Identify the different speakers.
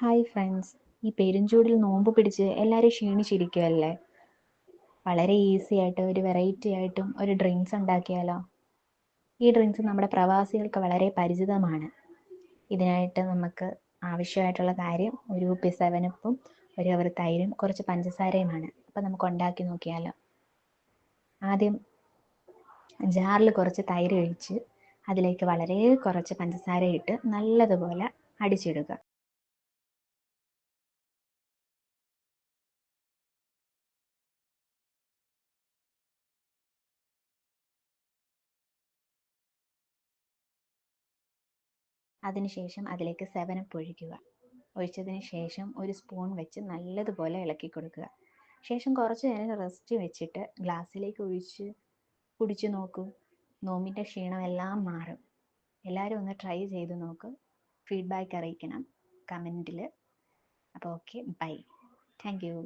Speaker 1: Hi friends ഈ പെരുംചൂടിൽ നോമ്പ് പിടിച്ച് എല്ലാവരും ക്ഷീണിച്ചിരിക്കുമല്ലേ വളരെ ഈസി ആയിട്ട് ഒരു വെറൈറ്റി ആയിട്ടും ഒരു ഡ്രിങ്ക്സ് ഉണ്ടാക്കിയാലോ? ഈ ഡ്രിങ്ക്സ് നമ്മുടെ പ്രവാസികൾക്ക് വളരെ പരിചിതമാണ്. ഇതിനായിട്ട് നമുക്ക് ആവശ്യമായിട്ടുള്ള കാര്യം ഒരു ഉപ്പി സെവനപ്പും ഒരു അവർ തൈരും കുറച്ച് പഞ്ചസാരയുമാണ്. അപ്പോൾ നമുക്ക് ഉണ്ടാക്കി നോക്കിയാലോ? ആദ്യം ജാറിൽ കുറച്ച് തൈര് ഒഴിച്ച് അതിലേക്ക് വളരെ കുറച്ച് പഞ്ചസാര ഇട്ട് നല്ലതുപോലെ അടിച്ചിടുക. അതിനുശേഷം അതിലേക്ക് സെവനപ്പ് ഒഴിക്കുക ഒഴിച്ചതിന് ശേഷം ഒരു സ്പൂൺ വെച്ച് നല്ലതുപോലെ ഇളക്കി കൊടുക്കുക. ശേഷം കുറച്ച് നേരം റെസ്റ്റ് വെച്ചിട്ട് ഗ്ലാസ്സിലേക്ക് ഒഴിച്ച് കുടിച്ചു നോക്കൂ. നോമ്പിന്റെ ക്ഷീണമെല്ലാം മാറും. എല്ലാവരും ഒന്ന് ട്രൈ ചെയ്ത് നോക്ക്. ഫീഡ്ബാക്ക് അറിയിക്കണം കമന്റിൽ അപ്പോൾ ഓക്കെ ബൈ താങ്ക് യു